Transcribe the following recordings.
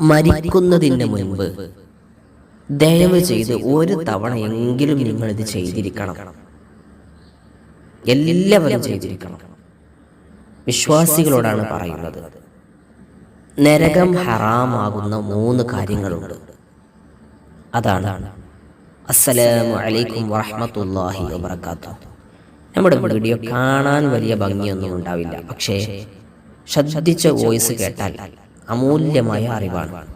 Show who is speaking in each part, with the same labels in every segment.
Speaker 1: മരിക്കുന്നതിന് മുൻപ്. ദയവ് ചെയ്ത് ഒരു തവണ എങ്കിലും നിങ്ങൾ ഇത് ചെയ്തിരിക്കണം. എല്ലാവരും ചെയ്തിരിക്കണം. വിശ്വാസികളോടാണ് പറയുന്നത്. നരകം ഹറാമാകുന്ന മൂന്ന് കാര്യങ്ങളുണ്ട്. അതാണ്. അസ്സലാമു അലൈക്കും വറഹ്മത്തുള്ളാഹി വബറകാതുഹു നമ്മുടെ വീഡിയോ കാണാൻ വലിയ ഭംഗിയൊന്നും ഉണ്ടാവില്ല. പക്ഷേ ശ്രദ്ധിച്ച വോയിസ് കേട്ടാൽ അമൂല്യമായ അറിവാണ്.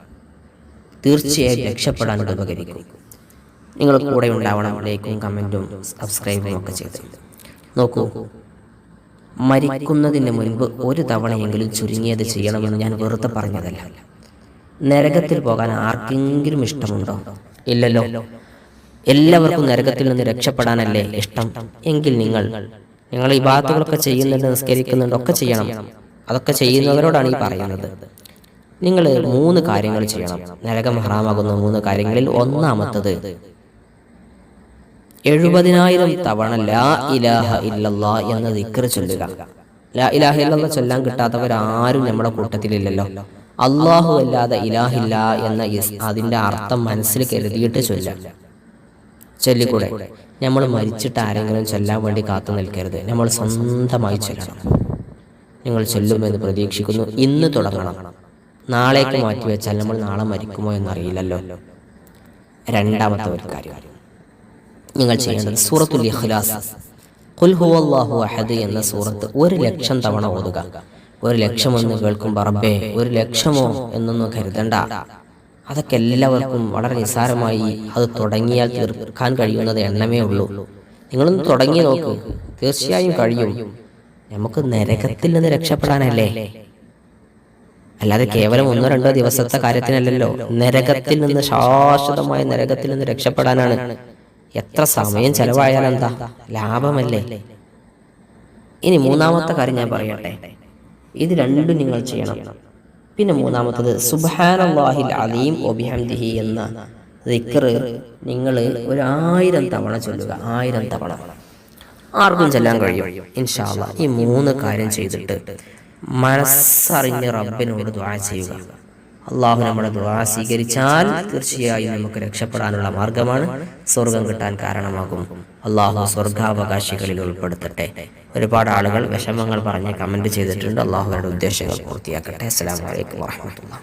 Speaker 1: തീർച്ചയായും രക്ഷപ്പെടാൻ ഉപകരിക്കും. നിങ്ങൾ കൂടെ ഉണ്ടാവണം ലൈക്കും കമന്റും സബ്സ്ക്രൈബും ഒക്കെ ചെയ്ത്. നോക്കൂ മരിക്കുന്നതിന് മുൻപ് ഒരു തവണയെങ്കിലും ചുരുങ്ങിയത് ചെയ്യണമെന്ന് ഞാൻ വെറുതെ പറഞ്ഞതല്ല. നരകത്തിൽ പോകാൻ ആർക്കെങ്കിലും ഇഷ്ടമുണ്ടോ? ഇല്ലല്ലോ. എല്ലാവർക്കും നരകത്തിൽ നിന്ന് രക്ഷപ്പെടാനല്ലേ ഇഷ്ടം? എങ്കിൽ നിങ്ങൾ നിങ്ങൾ ഈ ഭാഗത്തുകളൊക്കെ ചെയ്യുന്നുണ്ട് നിസ്കരിക്കുന്നുണ്ട് ഒക്കെ ചെയ്യണം. അതൊക്കെ ചെയ്യുന്നവരോടാണ് ഈ പറയുന്നത്. നിങ്ങൾ മൂന്ന് കാര്യങ്ങൾ ചെയ്യണം. നരകം ഹറാമാകുന്ന മൂന്ന് കാര്യങ്ങളിൽ ഒന്നാമത്തത് എഴുപതിനായിരം തവണ ലാ ഇലാഹ ഇല്ലല്ലാ എന്ന ദിക്ർ ചൊല്ലുക. ലാ ഇലാഹ ഇല്ലല്ല ചൊല്ലാൻ കിട്ടാത്തവരാരും നമ്മുടെ കൂട്ടത്തിലില്ലല്ലോ. അള്ളാഹു അല്ലാതെ ഇലാഹില്ല എന്ന അതിന്റെ അർത്ഥം മനസ്സിൽ കരുതിയിട്ട് ചൊല്ലാം ചൊല്ലിക്കൂടെ നമ്മൾ മരിച്ചിട്ട് ആരെങ്കിലും ചൊല്ലാൻ വേണ്ടി കാത്തു നിൽക്കരുത്. നമ്മൾ സ്വന്തമായി ചൊല്ലണം. നിങ്ങൾ ചൊല്ലുമെന്ന് പ്രതീക്ഷിക്കുന്നു. ഇന്ന് തുടങ്ങണം. നാളേക്ക് മാറ്റി വെച്ചാൽ നമ്മൾ നാളെ മരിക്കുമോ എന്നറിയില്ലല്ലോ. രണ്ടാമത്തെ ഒരു കാര്യം. നിങ്ങൾ ചെയ്യേണ്ടത് സൂറത്തുൽ ഇഖ്ലാസ്. ഖുൽ ഹുവല്ലാഹു അഹദ് എന്ന സൂറത്ത് ഒരു ലക്ഷം തവണ ഓതുക. ഒരു ലക്ഷം എന്ന് കേൾക്കുമ്പോൾ റബ്ബേ ഒരു ലക്ഷമോ എന്നൊന്നും കരുതണ്ട. അതൊക്കെ എല്ലാവർക്കും വളരെ നിസ്സാരമായി അത് തുടങ്ങിയാൽ തീർക്കാൻ കഴിയുന്നത് എണ്ണമേ ഉള്ളൂ. നിങ്ങളൊന്ന് തുടങ്ങി നോക്കൂ. തീർച്ചയായും കഴിയും. നമുക്ക് നരകത്തിൽ നിന്ന് രക്ഷപ്പെടാനല്ലേ? അല്ലാതെ കേവലം ഒന്നോ രണ്ടോ ദിവസത്തെ കാര്യത്തിനല്ലല്ലോ. നരകത്തിൽ നിന്ന് ശാശ്വതമായ നരകത്തിൽ നിന്ന് രക്ഷപ്പെടാനാണ്. എത്ര സമയം ചെലവായാൽ എന്താ? ലാഭമല്ലേ? ഇനി മൂന്നാമത്തെ കാര്യം ഞാൻ പറയട്ടെ. ഇത് രണ്ടും നിങ്ങൾ ചെയ്യണം. പിന്നെ മൂന്നാമത്തത് സുബ്ഹാനല്ലാഹിൽ അലീം ഒബിഹംദിഹി എന്ന നിങ്ങൾ ഒരു ആയിരം തവണ ചൊല്ലുക. ആയിരം തവണ. ആർക്കും ചെല്ലാൻ കഴിയും. ഇൻഷാല്ല ഈ മൂന്ന് കാര്യം ചെയ്തിട്ട് മനസ്സറിഞ്ഞ് റബ്ബിനോട് ദ്വാ ചെയ്യുക. അള്ളാഹു നമ്മുടെ ദ്വാ സ്വീകരിച്ചാൽ തീർച്ചയായും നമുക്ക് രക്ഷപ്പെടാനുള്ള മാർഗമാണ്. സ്വർഗം കിട്ടാൻ കാരണമാകും. അള്ളാഹു സ്വർഗാവകാശികളിൽ ഉൾപ്പെടുത്തട്ടെ. ഒരുപാട് ആളുകൾ വിഷമങ്ങൾ പറഞ്ഞ് കമന്റ് ചെയ്തിട്ടുണ്ട്. അള്ളാഹുവിന്റെ ഉദ്ദേശങ്ങൾ പൂർത്തിയാക്കട്ടെ. അസ്സലാമു അലൈക്കും വാഹമത്തുള്ള